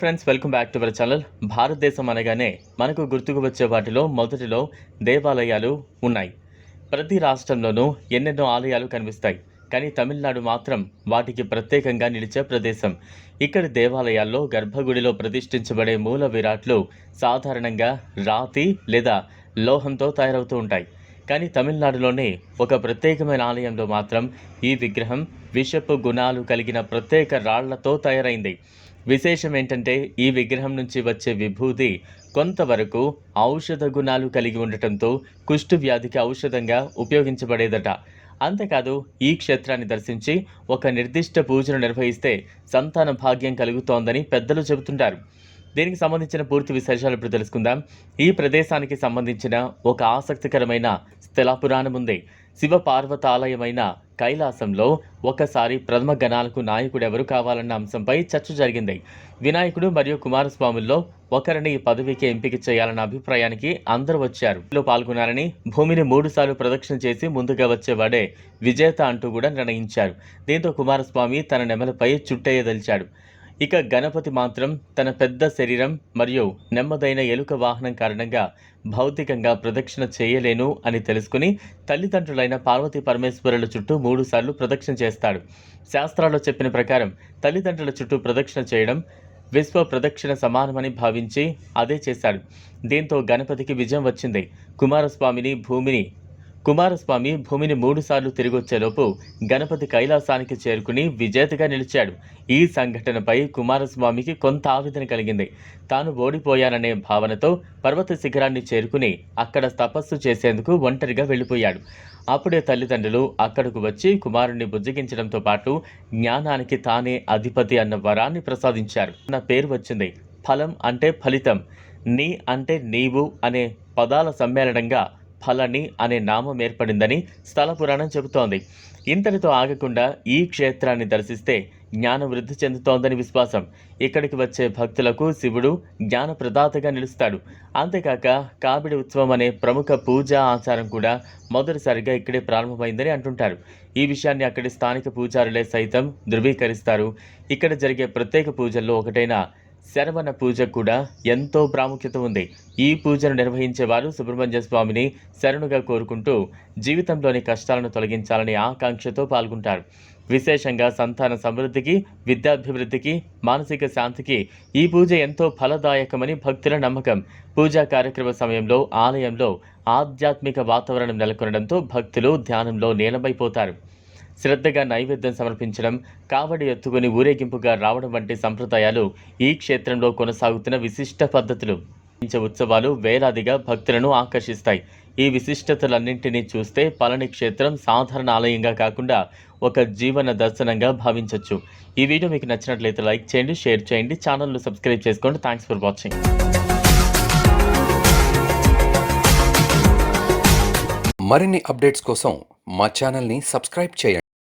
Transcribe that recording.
Friends welcome back to our channel భారతదేశం అనగానే మనకు గుర్తుకు వచ్చే వాటిలో మొదటిలో దేవాలయాలు ఉన్నాయి. ప్రతి రాష్ట్రంలోనూ ఎన్నెన్నో ఆలయాలు కనిపిస్తాయి. కానీ తమిళనాడు మాత్రం వాటికి ప్రత్యేకంగా నిలిచే ప్రదేశం. ఇక్కడి దేవాలయాల్లో గర్భగుడిలో ప్రతిష్ఠించబడే మూల విరాట్లు సాధారణంగా రాతి లేదా లోహంతో తయారవుతూ ఉంటాయి. కానీ తమిళనాడులోనే ఒక ప్రత్యేకమైన ఆలయంలో మాత్రం ఈ విగ్రహం విషపు గుణాలు కలిగిన ప్రత్యేక రాళ్ళతో తయారైంది. విశేషం ఏంటంటే ఈ విగ్రహం నుంచి వచ్చే విభూది కొంతవరకు ఔషధ గుణాలు కలిగి ఉండటంతో కుష్టు వ్యాధికి ఔషధంగా ఉపయోగించబడేదట. అంతేకాదు ఈ క్షేత్రాన్ని దర్శించి ఒక నిర్దిష్ట పూజను నిర్వహిస్తే సంతాన భాగ్యం కలుగుతోందని పెద్దలు చెబుతుంటారు. దీనికి సంబంధించిన పూర్తి విశేషాలు ఇప్పుడు తెలుసుకుందాం. ఈ ప్రదేశానికి సంబంధించిన ఒక ఆసక్తికరమైన స్థల పురాణం ఉంది. శివ పార్వతాలయమైన కైలాసంలో ఒకసారి ప్రథమ గణాలకు నాయకుడు ఎవరు కావాలన్న అంశంపై చర్చ జరిగింది. వినాయకుడు మరియు కుమారస్వాముల్లో ఒకరిని ఈ పదవికి ఎంపిక చేయాలన్న అభిప్రాయానికి అందరూ వచ్చారు. పాల్గొన్నారని భూమిని మూడుసార్లు ప్రదక్షిణ చేసి ముందుగా వచ్చేవాడే విజేత అంటూ కూడా నిర్ణయించారు. దీంతో కుమారస్వామి తన నెమలపై చుట్టేయదలిచాడు. ఇక గణపతి మాత్రం తన పెద్ద శరీరం మరియు నెమ్మదైన ఎలుక వాహనం కారణంగా భౌతికంగా ప్రదక్షిణ చేయలేను అని తెలుసుకుని తల్లిదండ్రులైన పార్వతీ పరమేశ్వరుల చుట్టూ మూడుసార్లు ప్రదక్షిణ చేస్తాడు. శాస్త్రాల్లో చెప్పిన ప్రకారం తల్లిదండ్రుల చుట్టూ ప్రదక్షిణ చేయడం విశ్వ ప్రదక్షిణ సమానమని భావించి అదే చేశాడు. దీంతో గణపతికి విజయం వచ్చింది. కుమారస్వామిని భూమిని కుమారస్వామి భూమిని మూడుసార్లు తిరిగొచ్చేలోపు గణపతి కైలాసానికి చేరుకుని విజేతగా నిలిచాడు. ఈ సంఘటనపై కుమారస్వామికి కొంత ఆవేదన కలిగింది. తాను ఓడిపోయాననే భావనతో పర్వత శిఖరాన్ని చేరుకుని అక్కడ తపస్సు చేసేందుకు ఒంటరిగా వెళ్ళిపోయాడు. అప్పుడే తల్లిదండ్రులు అక్కడకు వచ్చి కుమారుణ్ణి బుజ్జగించడంతో పాటు జ్ఞానానికి తానే అధిపతి అన్న వరాన్ని ప్రసాదించారు. నా పేరు వచ్చింది. ఫలం అంటే ఫలితం. నీ అంటే నీవు అనే పదాల సమ్మేళనంగా ఫలని అనే నామం ఏర్పడిందని స్థల పురాణం చెబుతోంది. ఇంతటితో ఆగకుండా ఈ క్షేత్రాన్ని దర్శిస్తే జ్ఞానం వృద్ధి చెందుతోందని విశ్వాసం. ఇక్కడికి వచ్చే భక్తులకు శివుడు జ్ఞాన ప్రదాతగా నిలుస్తాడు. అంతేకాక కాబిడి ఉత్సవం అనే ప్రముఖ పూజా ఆచారం కూడా మొదటిసారిగా ఇక్కడే ప్రారంభమైందని అంటుంటారు. ఈ విషయాన్ని అక్కడి స్థానిక పూజారులే సైతం ధృవీకరిస్తారు. ఇక్కడ జరిగే ప్రత్యేక పూజల్లో ఒకటైన శరవణ పూజ కూడా ఎంతో ప్రాముఖ్యత ఉంది. ఈ పూజను నిర్వహించేవారు సుబ్రహ్మణ్య స్వామిని శరణుగా కోరుకుంటూ జీవితంలోని కష్టాలను తొలగించాలని ఆకాంక్షతో పాల్గొంటారు. విశేషంగా సంతాన సమృద్ధికి విద్యాభివృద్ధికి మానసిక శాంతికి ఈ పూజ ఎంతో ఫలదాయకమని భక్తుల నమ్మకం. పూజా కార్యక్రమ సమయంలో ఆలయంలో ఆధ్యాత్మిక వాతావరణం నెలకొనడంతో భక్తులు ధ్యానంలో నీలమైపోతారు శ్రద్ధగా నైవేద్యం సమర్పించడం కావడి ఎత్తుకుని ఊరేగింపుగా రావడం వంటి సంప్రదాయాలు ఈ క్షేత్రంలో కొనసాగుతున్న విశిష్ట పద్ధతులు. ఉత్సవాలు వేలాదిగా భక్తులను ఆకర్షిస్తాయి. ఈ విశిష్టతలన్నింటినీ చూస్తే పళని క్షేత్రం సాధారణ ఆలయంగా కాకుండా ఒక జీవన దర్శనంగా భావించవచ్చు ఈ వీడియో మీకు నచ్చినట్లయితే లైక్ చేయండి షేర్ చేయండి ఛానల్ను సబ్స్క్రైబ్ చేసుకోండి. Thanks for watching. మరిన్ని అప్డేట్స్ కోసం మా ఛానల్ని సబ్స్క్రైబ్ చేయండి.